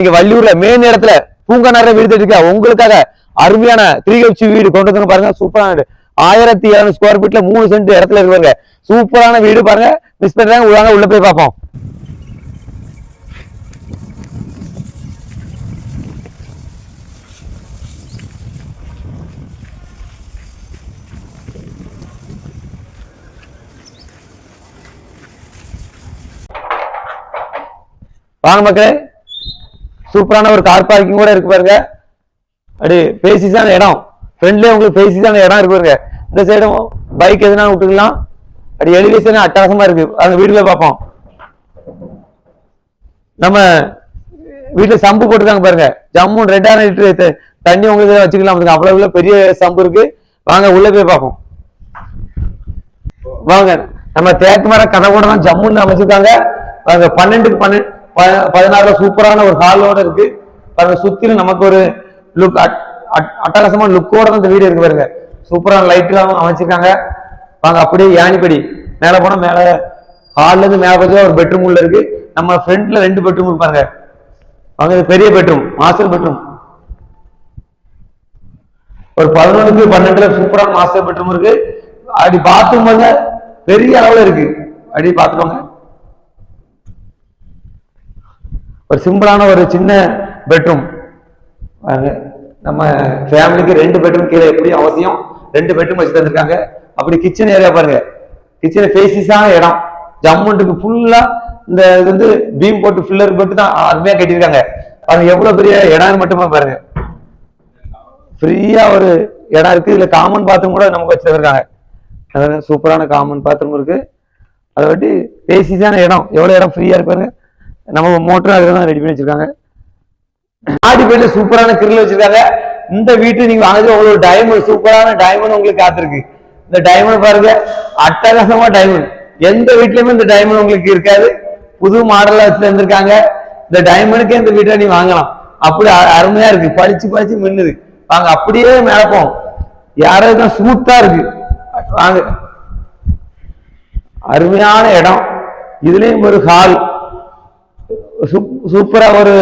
நீங்க வள்ளியூர்ல மெயின் இடத்துல பூங்கா நிறைய வீடு இருக்கா உங்களுக்காக அருமையான த்ரீ ஹெச் வீடு கொண்டு வந்து பாருங்க. சூப்பரான வீடு. ஆயிரத்தி இருநூறு ஸ்கொயர் ஃபீட்ல மூணு சென்ட் இடத்துல இருக்கு சூப்பரான வீடு பாருங்க. மிஸ் பண்றாங்க உள்ளாங்க உள்ள போய் பார்ப்போம். வாங்க மக்களே. சூப்பரான ஒரு கார் பார்க்கிங் கூட இருக்கு பாருங்க. அப்படி பேசிஸான இடம். ஃப்ரெண்ட்லேயே உங்களுக்கு பேசிஸான இடம் இருக்கு பாருங்க. இந்த சைடும் பைக் எதுனா விட்டுக்கலாம். அப்படி எலிவேஷன் அட்டகாசமா இருக்கு. அந்த வீடுல பார்ப்போம். நம்ம வீட்டுல சம்பு போட்டுருக்காங்க பாருங்க. ஜம்மு ரெண்டாயிரம் லிட்டர் தண்ணி உங்களுக்கு வச்சுக்கலாம். அவ்வளவு உள்ள பெரிய சம்பு இருக்கு. வாங்க உள்ள போய் பார்ப்போம். வாங்க நம்ம தேக்கு மர கதை கூட தான் ஜம்முன்னு அமைச்சிருக்காங்க. வாங்க பன்னெண்டுக்கு பன்னெண்டு பதினாறுல சூப்பரான ஒரு ஹாலோட இருக்கு. பாருங்க சுத்திலும் நமக்கு ஒரு லுக் அட்டகாசமான லுக்கோட தான் இந்த வீடு இருக்கு பாருங்க. சூப்பரான லைட் எல்லாம் அமைச்சிருக்காங்க. வாங்க அப்படியே யானிப்படி மேல போனா மேல ஹால்ல இருந்து மேல பார்த்தா ஒரு பெட்ரூம் உள்ள இருக்கு. நம்ம ஃப்ரண்ட்ல ரெண்டு பெட்ரூம் இருப்பாங்க வாங்க இது பெரிய பெட்ரூம் மாஸ்டர் பெட்ரூம் ஒரு பதினொன்றுக்கு பன்னெண்டுல சூப்பரான மாஸ்டர் பெட்ரூம் இருக்கு. அப்படி பாத்ரூம் பாருங்க பெரிய அளவுல இருக்கு. அப்படி பாத்துக்கோங்க. ஒரு சிம்பிளான ஒரு சின்ன பெட்ரூம். நம்ம ஃபேமிலிக்கு ரெண்டு பெட்ரூம் கீழே எப்படியும் அவசியம். ரெண்டு பெட்ரூம் வச்சு தந்திருக்காங்க. அப்படி கிச்சன் ஏரியா பாருங்க. கிச்சன் ஃபேசிஸான இடம். ஜம்முண்டுக்கு ஃபுல்லா இந்த இது வந்து பீம் போட்டு ஃபில்லர் போட்டு தான் அருமையா கட்டியிருக்காங்க. அது எவ்வளவு பெரிய இடம் மட்டுமே பாருங்க. ஃப்ரீயா ஒரு இடம் இருக்கு. இதுல காமன் பாத்ரூம் கூட நமக்கு வச்சு தந்துருக்காங்க. சூப்பரான காமன் பாத்ரூம் இருக்கு. அதை வட்டி பேசிஸான இடம். எவ்வளவு இடம் ஃப்ரீயா இருக்கு பாருங்க. நம்ம மோட்டரும் அதுல தான் ரெடி பண்ணி வச்சிருக்காங்க. ஆடி பேர்ல சூப்பரான கிரில் வச்சிருக்காங்க. இந்த வீட்டு நீங்க வாங்குறது உங்களுக்கு டைமண்ட் சூப்பரான டைமண்ட் உங்களுக்கு காத்திருக்கு. இந்த டைமண்ட் பாருங்க அட்டகாசமா டைமண்ட் எந்த வீட்லயுமே இந்த டைமண்ட் உங்களுக்கு இருக்காது. புது மாடல்ல வச்சு தந்திருக்காங்க இந்த டைமண்டுக்கே இந்த வீட்டை நீ வாங்கலாம். அப்படி அ- அருமையா இருக்கு. பளிச்சு பளிச்சு மின்னுது. வாங்க அப்படியே மேலப்போம் யாராவது ஸ்மூத்தா இருக்கு. வாங்க. அருமையான இடம். இதுலயும் ஒரு ஹால் சூப்பரா ஒரு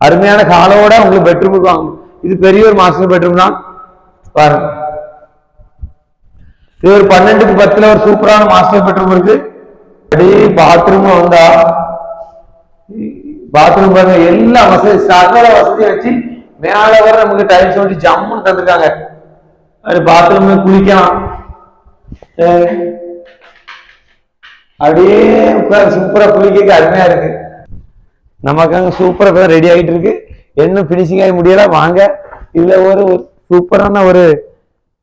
அருமையான காலோட உங்களுக்கு பெட்ரூம் வாங்க. இது பெரிய ஒரு மாஸ்டர் பெட்ரூம் தான். பாருங்க. இது ஒரு பன்னெண்டுக்கு பத்துல ஒரு சூப்பரான மாஸ்டர் பெட்ரூம் இருக்கு. அப்படி பாத்ரூம் வந்தா பாத்ரூம் பாருங்க எல்லா வசதி சகல வசதியும் வச்சு மேல வர நமக்கு டைல்ஸ் சொல்லி ஜம்முன்னு தந்திருக்காங்க. அது பாத்ரூம் குளிக்கலாம். அப்படியே உட்காந்து சூப்பரா குளிக்க அருமையா இருக்கு. நமக்கு அங்க சூப்பரா ரெடி ஆகிட்டு இருக்கு. இன்னும் பினிஷிங் ஆகி முடியல வாங்க. இதுல ஒரு சூப்பரான ஒரு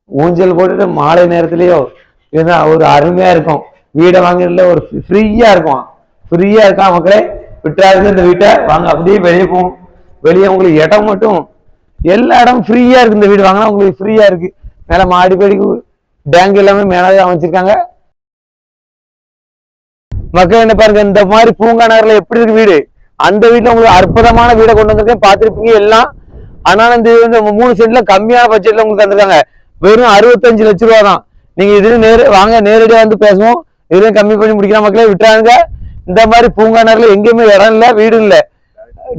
ஊஞ்சல் போட்டுட்டு மாலை நேரத்துலேயோ இதுதான் ஒரு அருமையா இருக்கும். வீடை வாங்குறதுல ஒரு ஃப்ரீயா இருக்கும். ஃப்ரீயா இருக்கா மக்களே? விட்டுறாரு இந்த வீட்டை. வாங்க அப்படியே வெளியே போவோம். வெளியே உங்களுக்கு இடம் மட்டும் எல்லா இடம் ஃப்ரீயா இருக்கு. இந்த வீடு வாங்கினா உங்களுக்கு ஃப்ரீயா இருக்கு. மேல மாடி படிக்கு டேங்க் எல்லாமே மேலே அமைச்சிருக்காங்க. மக்கள் என்ன பாருங்க இந்த மாதிரி பூங்கா நகர்ல எப்படி இருக்கு வீடு? அந்த வீட்டுல உங்களுக்கு அற்புதமான வீடை கொண்டு வந்திருக்கேன். பார்த்துருப்பீங்க எல்லாம். ஆனாலும் இந்த வந்து மூணு சென்ட்ல கம்மியான பட்ஜெட்ல உங்களுக்கு தந்திருக்காங்க. வெறும் அறுபத்தஞ்சு லட்ச ரூபா தான். நீங்க இதுல நேர வாங்க நேரடியா வந்து பேசுவோம். இதுலயும் கம்மி பண்ணி முடிக்கிற மக்களே விட்டுறாங்க இந்த மாதிரி பூங்கா நகர்ல எங்கேயுமே இடம் இல்லை வீடு இல்லை.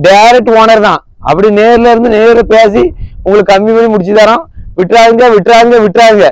டைரக்ட் ஓனர் தான். அப்படி நேர்ல இருந்து நேரில் பேசி உங்களுக்கு கம்மி பண்ணி முடிச்சு தரோம் விட்டுறாங்க விட்டுறாங்க விட்டுறாங்க